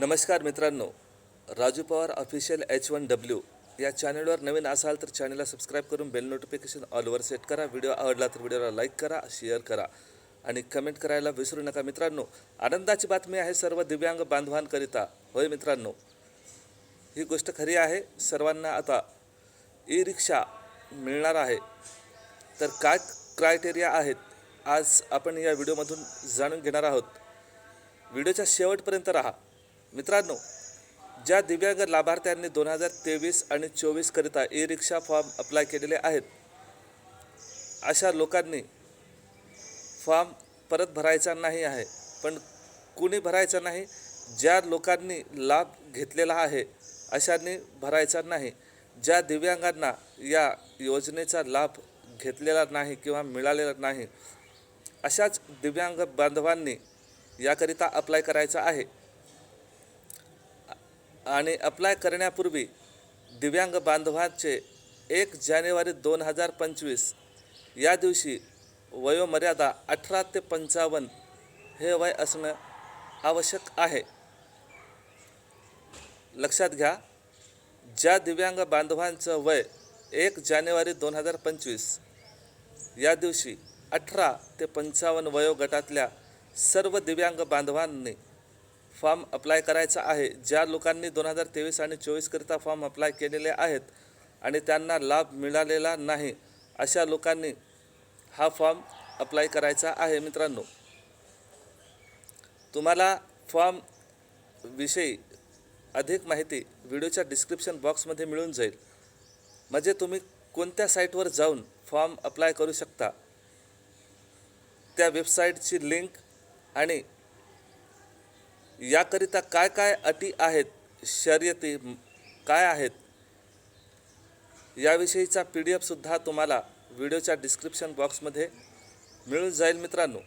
नमस्कार मित्रांनो Raju Pawar official H one W या चॅनलवर नवीन असाल तर चॅनलला सबस्क्राईब करून बेल नोटिफिकेशन ऑलवर सेट करा. व्हिडिओ आवडला तर व्हिडिओला लाईक करा शेअर करा आणि कमेंट करायला विसरू नका मित्रांनो. आनंदाची बातमी आहे सर्व दिव्यांग बांधवांकरिता. होय मित्रांनो ही गोष्ट खरी आहे. सर्वांना आता ई रिक्षा मिळणार आहे. तर काय क्रायटेरिया आहेत आज आपण या व्हिडिओमधून जाणून घेणार आहोत. व्हिडिओच्या शेवटपर्यंत राहा. मित्रांनो ज्या दिव्यांग लाभार्थ्यांनी दोन हजार तेवीस आणि चोवीसकरिता ई रिक्षा फॉर्म अप्लाय केलेले आहेत अशा लोकांनी फॉर्म परत भरायचा नाही आहे. पण कुणी भरायचा नाही ज्या लोकांनी लाभ घेतलेला आहे अशांनी भरायचा नाही. ज्या दिव्यांगांना या योजनेचा लाभ घेतलेला नाही किंवा मिळालेला नाही अशाच दिव्यांग बांधवांनी याकरिता अप्लाय करायचा आहे. आणि अप्लाय करण्यापूर्वी दिव्यांग बांधवांचे एक जानेवारी दोन हजार पंचवीस या दिवशी वयोमर्यादा अठरा ते पंचावन्न हे वय असणं आवश्यक आहे. लक्षात घ्या ज्या दिव्यांग बांधवांचं वय एक जानेवारी दोन हजार पंचवीस या दिवशी अठरा ते पंचावन्न वयोगटातल्या सर्व दिव्यांग बांधवांनी फॉर्म अप्लाय करायचा आहे. ज्या लोकांनी दोन हजार तेवीस आणि चोवीसकरिता फॉर्म अप्लाय केलेले आहेत आणि त्यांना लाभ मिळालेला नाही अशा लोकांनी हा फॉर्म अप्लाय करायचा आहे मित्रांनो. तुम्हाला फॉर्म विषयी अधिक माहिती व्हिडिओच्या डिस्क्रिप्शन बॉक्समध्ये मिळून जाईल. म्हणजे तुम्ही कोणत्या साईटवर जाऊन फॉर्म अप्लाय करू शकता? त्या वेबसाईटची लिंक आणि याकरिता काय काय अटी आहेत? शर्यती काय आहेत? याविषयीचा पी डी एफसुद्धा तुम्हाला व्हिडिओच्या डिस्क्रिप्शन बॉक्समध्ये मिळून जाईल मित्रांनो.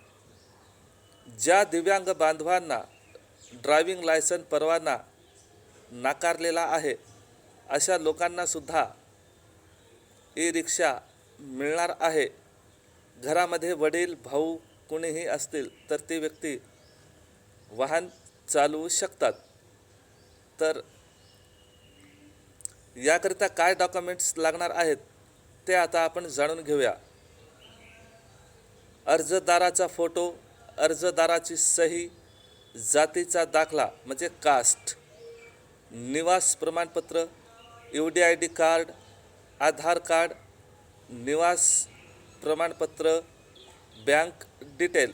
ज्या दिव्यांग बांधवांना ड्रायव्हिंग लायसन परवाना नाकारलेला आहे अशा लोकांनासुद्धा ई रिक्षा मिळणार आहे. घरामध्ये वडील भाऊ कुणीही असतील तर ती व्यक्ती वाहन चालवू शकतात. तर याकरिता काय डॉक्युमेंट्स लागणार आहेत ते आता आपण जाणून घेऊया. अर्जदाराचा फोटो अर्जदाराची सही जातीचा दाखला म्हणजे कास्ट निवास प्रमाणपत्र U D I D card Aadhaar card निवास प्रमाणपत्र बँक डिटेल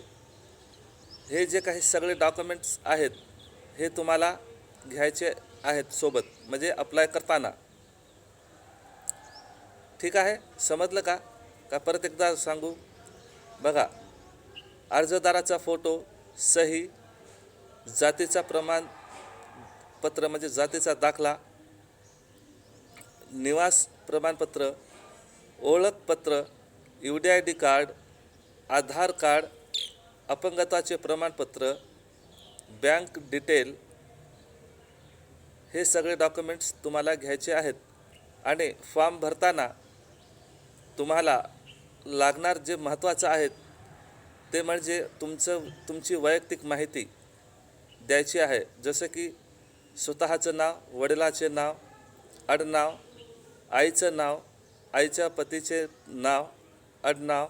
हे जे काही सगळे डॉक्युमेंट्स आहेत हे तुम्हाला घ्यायचे आहेत सोबत म्हणजे अप्लाय करताना. ठीक आहे? समजलं का? का परत एकदा सांगू? बघा अर्जदाराचा फोटो सही जातीचा प्रमाणपत्र म्हणजे जातीचा दाखला निवास प्रमाणपत्र ओळखपत्र U D I D card Aadhaar card अपंगत्वाचे प्रमाणपत्र बँक डिटेल हे सगळे डॉक्युमेंट्स तुम्हाला घ्यायचे आहेत. आणि फॉर्म भरताना तुम्हाला लागणार जे महत्त्वाचं आहे ते म्हणजे तुमचं तुमची वैयक्तिक माहिती द्यायची आहे. जसं की स्वतःचं नाव वडिलाचे नाव आडनाव आईचं नाव आईच्या पतीचे नाव आडनाव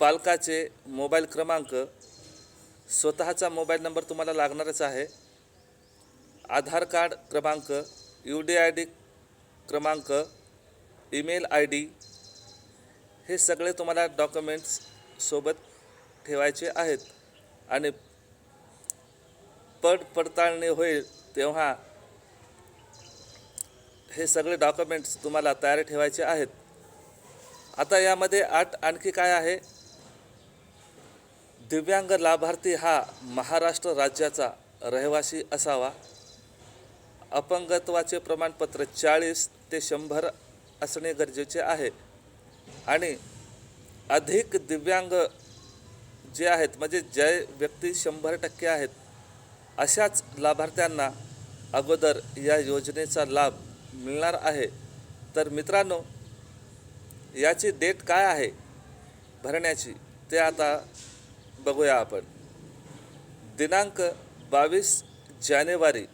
पालकाचे मोबाईल क्रमांक स्वतःचा मोबाईल नंबर तुम्हाला लागणारच आहे. आधार कार्ड क्रमांक यू डी आय डी क्रमांक ईमेल आय डी हे सगळे तुम्हाला डॉक्युमेंट्स सोबत ठेवायचे आहेत. आणि पड पडताळणी होईल तेव्हा हे सगळे डॉक्युमेंट्स तुम्हाला तयार ठेवायचे आहेत. आता यामध्ये आठ आणखी काय आहे? दिव्यांग लाभार्थी हा महाराष्ट्र राज्याचा रहिवासी असावा. अपंगत्वाचे प्रमाणपत्र चाळीस ते शंभर असणे गरजेचे आहे. आणि अधिक दिव्यांग जे आहेत म्हणजे जे व्यक्ती शंभर टक्के आहेत अशाच लाभार्थ्यांना अगोदर या योजनेचा लाभ मिळणार आहे. तर मित्रांनो याची डेट काय आहे भरण्याची ते आता बघूया आपण. दिनांक बावीस जानेवारी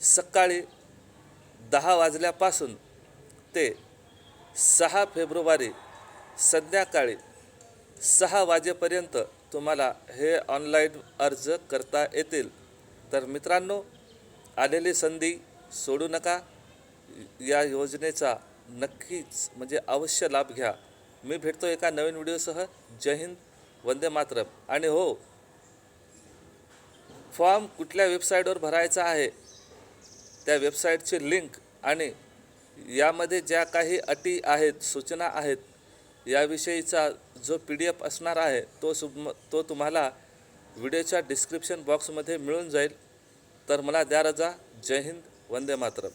सकाळी दहा वाजल्यापासून ते सहा फेब्रुवारी संध्याकाळी सहा वाजेपर्यंत तुम्हाला हे ऑनलाईन अर्ज करता येतील. तर मित्रांनो आलेली संधी सोडू नका. या योजनेचा नक्कीच म्हणजे अवश्य लाभ घ्या. मी भेटतो एका नवीन व्हिडिओसह. जय हिंद. वंदे मातरम. आणि हो फॉर्म कुठल्या वेबसाईटवर भरायचा आहे? त्या वेबसाईटची लिंक आणि यामध्ये ज्या काही अटी आहेत सूचना आहेत याविषयीचा जो पी डी एफ असणार आहे तो सुम तो तुम्हाला व्हिडिओच्या डिस्क्रिप्शन बॉक्समध्ये मिळून जाईल. तर मला द्या रजा. जय हिंद. वंदे मातरम.